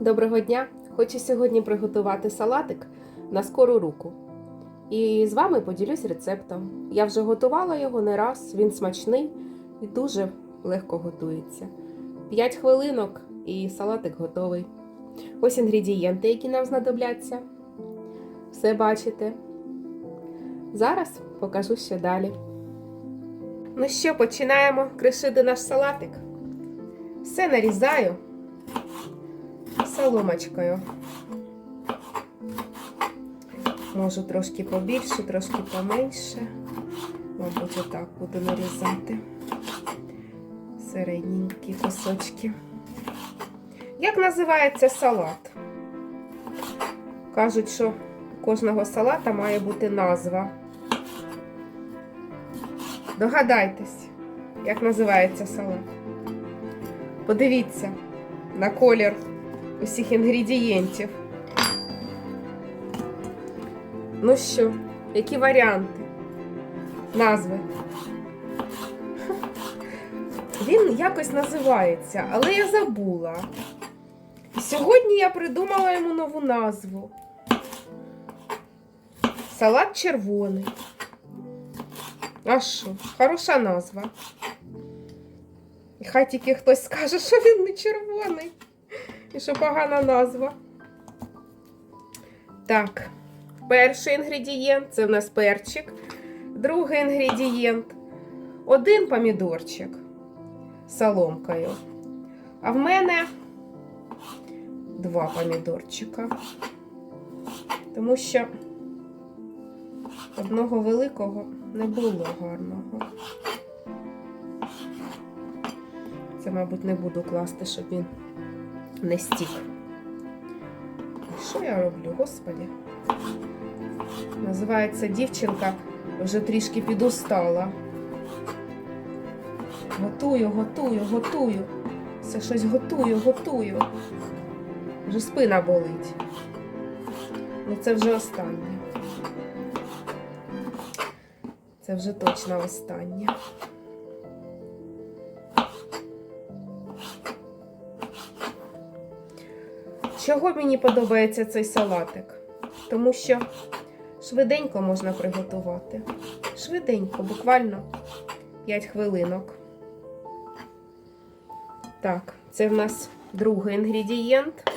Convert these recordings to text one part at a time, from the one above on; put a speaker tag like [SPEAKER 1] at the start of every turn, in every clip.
[SPEAKER 1] Доброго дня! Хочу сьогодні приготувати салатик на скору руку. І з вами поділюсь рецептом. Я вже готувала його не раз, він смачний і дуже легко готується. 5 хвилинок і салатик готовий. Ось інгредієнти, які нам знадобляться. Все бачите. Зараз покажу ще далі. Ну що, починаємо кришити наш салатик. Все нарізаю соломочкою. Можу трошки побільше, трошки поменше. Мабуть, отак буду нарізати середненькі кусочки. Як називається салат? Кажуть, що кожного салата має бути назва. Догадайтесь, як називається салат. Подивіться на колір усіх інгредієнтів. Ну що, які варіанти? Назви? Він якось називається, але я забула. І сьогодні я придумала йому нову назву. Салат червоний. А що? Хороша назва. І хай тільки хтось скаже, що він не червоний. Що погана назва. Так, перший інгредієнт це в нас перчик. Другий інгредієнт один помідорчик соломкою. А в мене два помідорчика. Тому що одного великого не було гарного. Це, мабуть, не буду класти, щоб він не стік. Що я роблю, господі? Називається дівчинка вже трішки підустала. Готую, готую, готую. Все щось готую, готую. Вже спина болить. Ну це вже останнє. Це вже точно останнє. Чого мені подобається цей салатик? Тому що швиденько можна приготувати. Швиденько, буквально 5 хвилинок. Так, це в нас другий інгредієнт.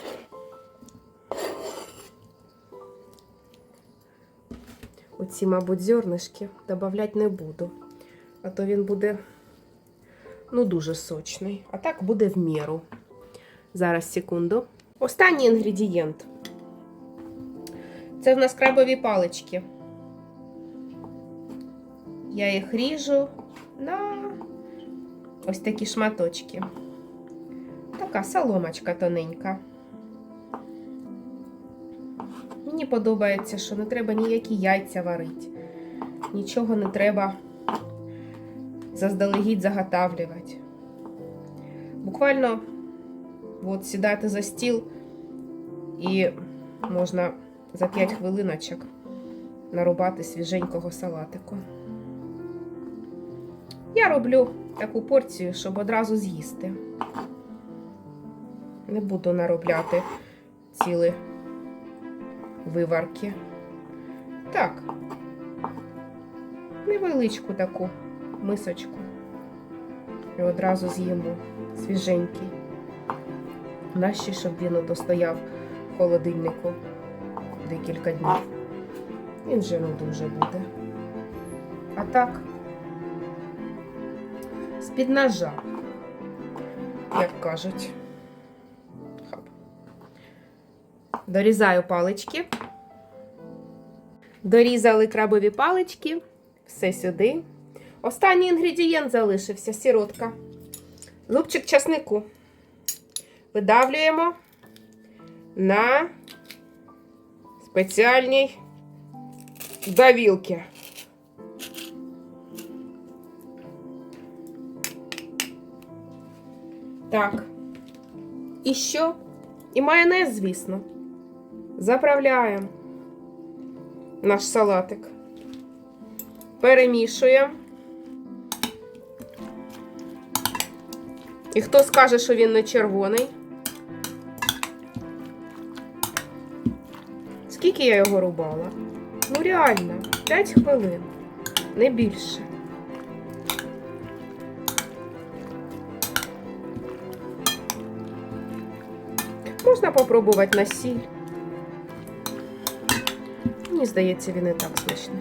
[SPEAKER 1] Оці, мабуть, зернишки додавати не буду. А то він буде, ну, дуже сочний. А так буде в міру. Зараз, секунду. Останній інгредієнт. Це в нас крабові палички. Я їх ріжу на ось такі шматочки. Така соломочка тоненька. Мені подобається, що не треба ніякі яйця варити. Нічого не треба заздалегідь заготавлювати. Буквально от сідати за стіл і можна за 5 хвилиночок нарубати свіженького салатику. Я роблю таку порцію, щоб одразу з'їсти. Не буду наробляти цілі виварки. Так, невеличку таку мисочку. І одразу з'їмо свіженький. Нащо, щоб він достояв в холодильнику декілька днів. Він вже не дуже буде. А так, з-під ножа, як кажуть. Хап. Дорізаю палички. Дорізали крабові палички. Все сюди. Останній інгредієнт залишився сіротка. Зубчик часнику видавлюємо на спеціальній давілки. Так. І що? І майонез, звісно. Заправляємо наш салатик. Перемішуємо. І хто скаже, що він не червоний, Скільки я його рубала? Ну реально, 5 хвилин, не більше. Можна попробувати на сіль. Мені здається, він і так смачний.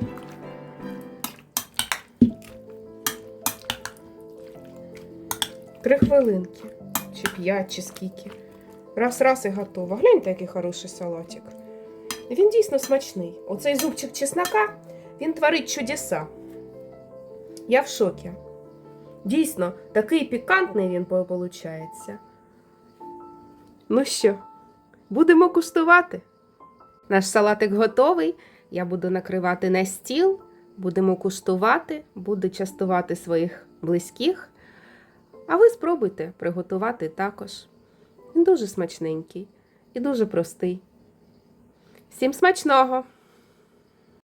[SPEAKER 1] Три хвилинки, чи п'ять, чи скільки. Раз-раз і готово. Гляньте, який хороший салатик. Він дійсно смачний. Оцей зубчик чеснока, він творить чудеса. Я в шокі. Дійсно, такий пікантний він виходить. Ну що, будемо куштувати? Наш салатик готовий. Я буду накривати на стіл, будемо куштувати, буду частувати своїх близьких. А ви спробуйте приготувати також. Він дуже смачненький і дуже простий. Всім смачного!